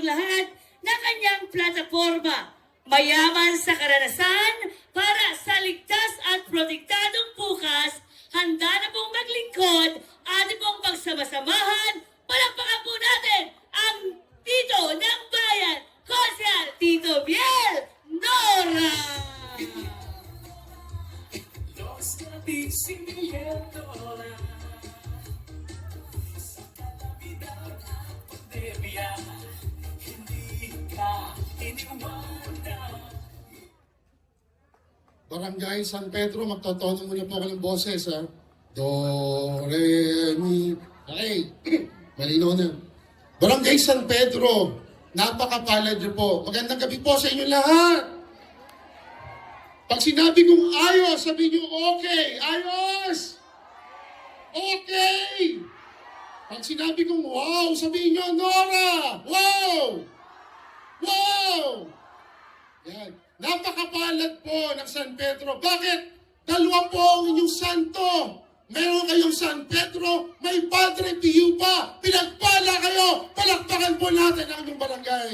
ang lahat ng kanyang plataforma. Mayaman sa karanasan para sa ligtas at protektadong bukas, handa na pong maglingkod, ating pong pagsama-samahan, Barangay San Pedro, magtotono muna po ako ng boses, ha? Do, re, mi, okay. Malinaw na. Barangay San Pedro, napakapalad niyo po. Magandang gabi po sa inyo lahat. Pag sinabi kong ayos, sabi niyo okay. Ayos! Okay! Pag sinabi kong wow, sabihin niyo Nora! Wow! Wow! Yan. Napakapalad po ng San Pedro. Bakit? Dalawa po ang inyong santo. Meron kayong San Pedro, may Padre Pio pa. Pinagpala kayo. Palakpakan po natin ang inyong barangay.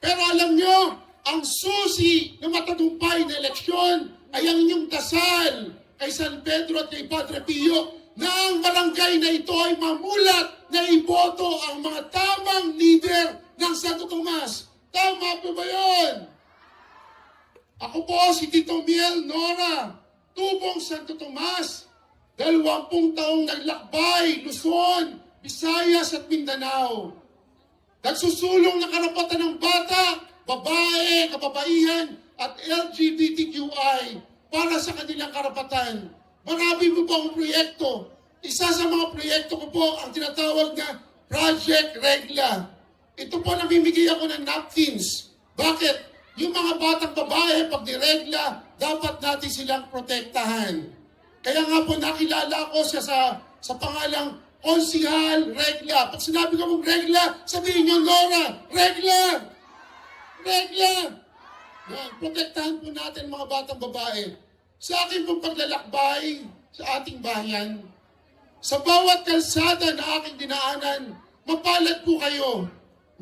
Pero alam nyo, ang susi ng matagumpay na eleksyon ay ang inyong dasal kay San Pedro at kay Padre Pio na ang barangay na ito ay mamulat na iboto ang mga tamang leader ng Santo Tomas. Tama po ba yun? Ako po si Tito Miel Nora, tubong Santo Tomas. Dalawampung taong naglakbay, Luzon, Visayas at Mindanao. Nagsusulong ng karapatan ng bata, babae, kababaihan at LGBTQI para sa kanilang karapatan. Marami po po ang proyekto. Isa sa mga proyekto ko po ang tinatawag na Project Regla. Ito po namimigay ako ng napkins. Bakit? Yung mga batang babae, pag niregla, dapat natin silang protektahan. Kaya nga po nakilala ko siya sa, sa pangalang Konsihal Regla. Pag sinabi ko mong regla, sabihin niyo, Nora, regla! Regla! Yan, protektahan po natin mga batang babae. Sa akin pong paglalakbay sa ating bayan, sa bawat kalsada na aking dinaanan, mapalad po kayo.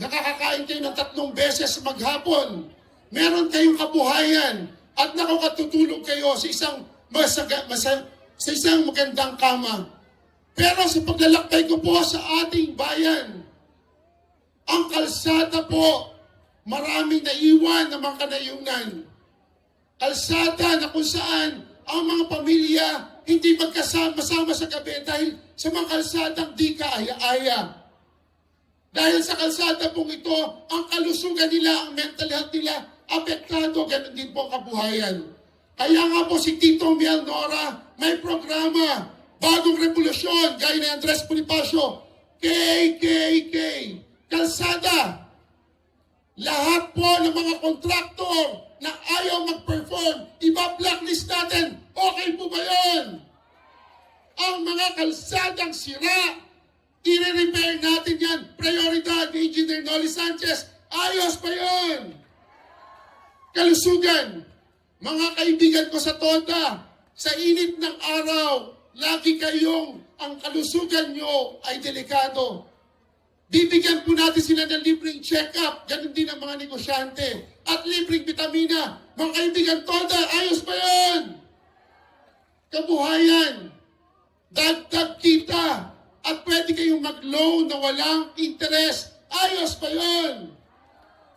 Nakakakain kayo ng tatlong beses maghapon. Meron kayong kabuhayan at nakakatutulog kayo sa isang masaga, masa, sa isang magandang kama. Pero sa paglalakbay ko po sa ating bayan, ang kalsada po, maraming naiwan ng mga kanayunan. Kalsada na kung saan ang mga pamilya hindi magkasama-sama sa gabi dahil sa mga kalsadang di kaaya-aya. Dahil sa kalsada pong ito, ang kalusugan nila, ang mental health nila, apektado, ganun din po kabuhayan. Kaya nga po si Tito Miel Nora, may programa, bagong revolusyon, gaya ni Andres Bonifacio, KKK, kalsada, lahat po ng mga kontraktor na ayaw mag-perform, iba-blacklist natin. Okay po ba yun? Ang mga kalsadang sira, i-repair natin yan. Prioridad Engineer Noli Sanchez. Ayos pa yun. Kalusugan. Mga kaibigan ko sa Toda, sa init ng araw, lagi kayong ang kalusugan nyo ay delikado. Bibigyan po natin sila ng libreng check-up. Ganun din ang mga negosyante. At libreng vitamina. Mga kaibigan, Toda, ayos pa yun! Kabuhayan. Dagdag kita. At pwede kayong mag-loan na walang interest. Ayos pa yun!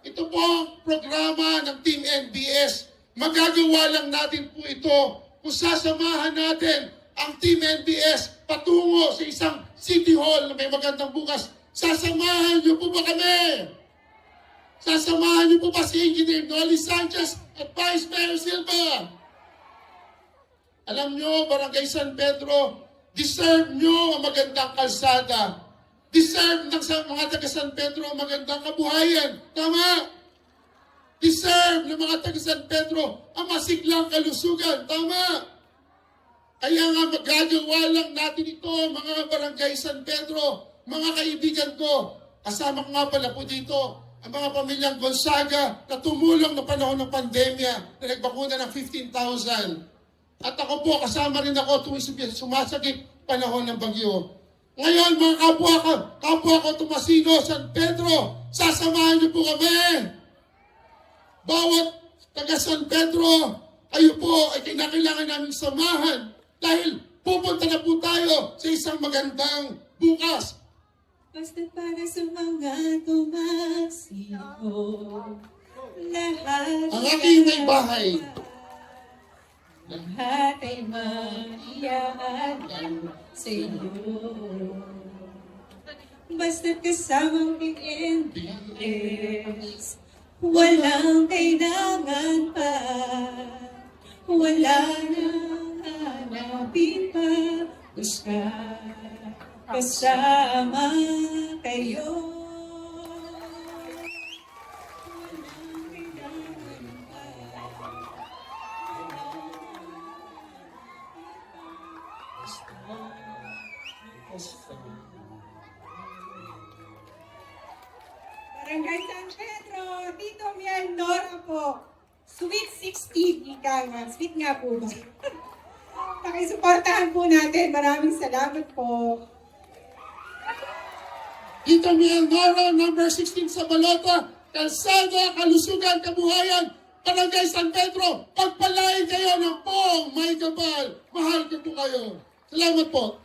Ito po ang programa ng Team NBS. Magagawa lang natin po ito kung sasamahan natin ang Team NBS patungo sa isang City Hall na may magandang bukas. Sasamahan niyo po ba kami? Sasamahan niyo po ba si Engineer Noli Sanchez at Vice Mayor Silva? Alam nyo, Barangay San Pedro, deserve nyo ang magandang kalsada. Deserve ng mga taga San Pedro ang magandang kabuhayan. Tama? Deserve ng mga taga San Pedro ang masiglang kalusugan. Tama? Kaya nga magagawa lang natin ito, mga barangay San Pedro, mga kaibigan ko. Kasama ko nga pala po dito ang mga pamilyang Gonzaga na tumulong na panahon ng pandemya na nagbakuna ng 15,000. At ako po, kasama rin ako tuwing sumasakit panahon ng bagyo. Ngayon, mga kapwa ko, kapwa ko Tomasino, San Pedro, sasamahan niyo po kami. Bawat taga San Pedro, kayo po ay kinakailangan namin samahan dahil pupunta na po tayo sa isang magandang bukas. Basta para sa mga tumasiko Lahat Ang aking may bahay. Lahat ay maiyahan sa iyo Basta't kasamang tingin-tingis Walang kailangan pa. Wala nang hanapin pa Basta kasama kayo Barangay San Pedro, Tito Miel Nora po. Sweet 16, ika nga. Sweet nga po ba? Pakisuportahan po natin. Maraming salamat po. Dito Miel Nora, number 16 sa Balota, Kalsada, Kalusugan, Kabuhayan, Barangay San Pedro, pagpalain kayo ng pong may kapal. Mahal ko po kayo. Salamat po.